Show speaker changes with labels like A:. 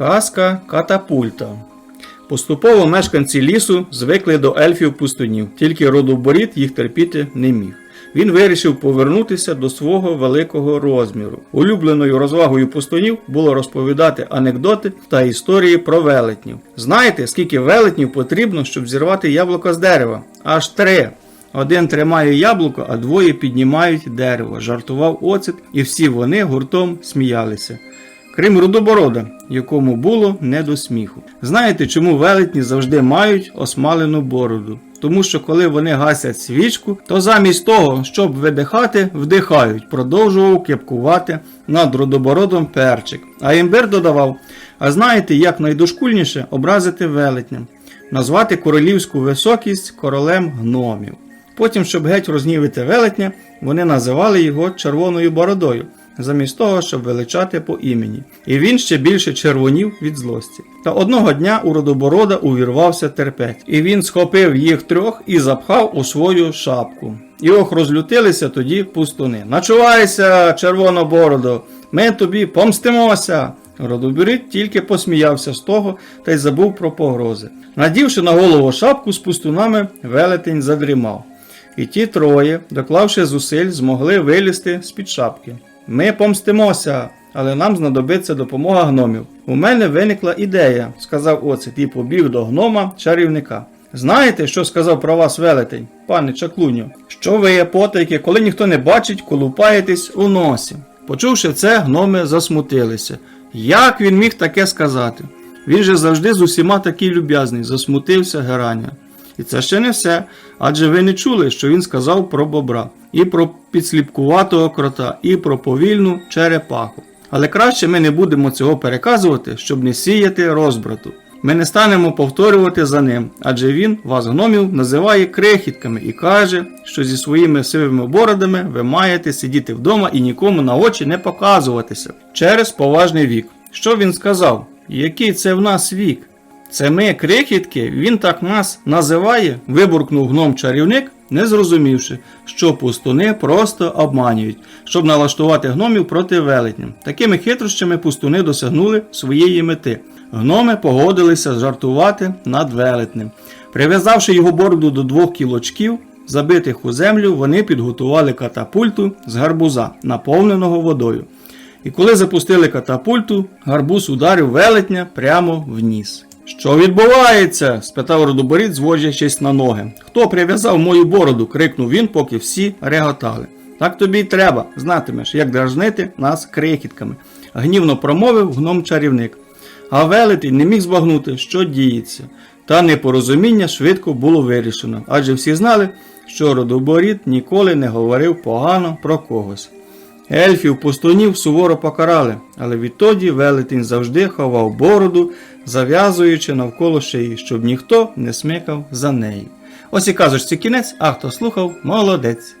A: Казка катапульта. Поступово мешканці лісу звикли до ельфів пустунів, тільки родоборіт їх терпіти не міг. Він вирішив повернутися до свого великого розміру. Улюбленою розвагою пустунів було розповідати анекдоти та історії про велетнів. Знаєте, скільки велетнів потрібно, щоб зірвати яблуко з дерева? Аж три. Один тримає яблуко, а двоє піднімають дерево, жартував оцет, і всі вони гуртом сміялися. Крім рудоборода, якому було не до сміху. Знаєте, чому велетні завжди мають осмалену бороду? Тому що коли вони гасять свічку, то замість того, щоб видихати, вдихають, продовжував кепкувати над рудобородом перчик. А імбир додавав: А знаєте, як найдошкульніше образити велетня? Назвати королівську високість королем гномів. Потім, щоб геть рознівити велетня, вони називали його червоною бородою, замість того, щоб величати по імені. І він ще більше червонів від злості. Та одного дня у родоборода увірвався терпець, і він схопив їх трьох і запхав у свою шапку. І ох, розлютилися тоді пустуни. Начувайся, червонобородо, ми тобі помстимося. Родоборід тільки посміявся з того та й забув про погрози. Надівши на голову шапку з пустунами, велетень задрімав. І ті троє, доклавши зусиль, змогли вилізти з-під шапки. Ми помстимося, але нам знадобиться допомога гномів. У мене виникла ідея, сказав оцет і побіг до гнома чарівника. Знаєте, що сказав про вас велетень, пане Чаклуню? Що ви, потайки, коли ніхто не бачить, колупаєтесь у носі. Почувши це, гноми засмутилися. Як він міг таке сказати? Він же завжди з усіма такий люб'язний, засмутився Гераня. І це ще не все, адже ви не чули, що він сказав про бобра, і про підсліпкуватого крота, і про повільну черепаху. Але краще ми не будемо цього переказувати, щоб не сіяти розбрату. Ми не станемо повторювати за ним, адже він вас гномів називає крихітками і каже, що зі своїми сивими бородами ви маєте сидіти вдома і нікому на очі не показуватися через поважний вік. Що він сказав? Який це в нас вік? Це ми, крихітки, він так нас називає, вибуркнув гном чарівник, не зрозумівши, що пустуни просто обманюють, щоб налаштувати гномів проти велетня. Такими хитрощами пустуни досягнули своєї мети. Гноми погодилися жартувати над велетнем. Прив'язавши його бороду до двох кілочків, забитих у землю, вони підготували катапульту з гарбуза, наповненого водою. І коли запустили катапульту, гарбуз ударив велетня прямо в ніс. Що відбувається? спитав родоборіт, зводячись на ноги. Хто прив'язав мою бороду? крикнув він, поки всі реготали. Так тобі й треба, знатимеш, як дражнити нас крихітками, гнівно промовив гном чарівник. А велетень не міг збагнути, що діється. Та непорозуміння швидко було вирішено, адже всі знали, що родоборіт ніколи не говорив погано про когось. Ельфів пустунів суворо покарали, але відтоді велетень завжди ховав бороду, зав'язуючи навколо шиї, щоб ніхто не смикав за нею. Ось і казочці кінець, а хто слухав, молодець.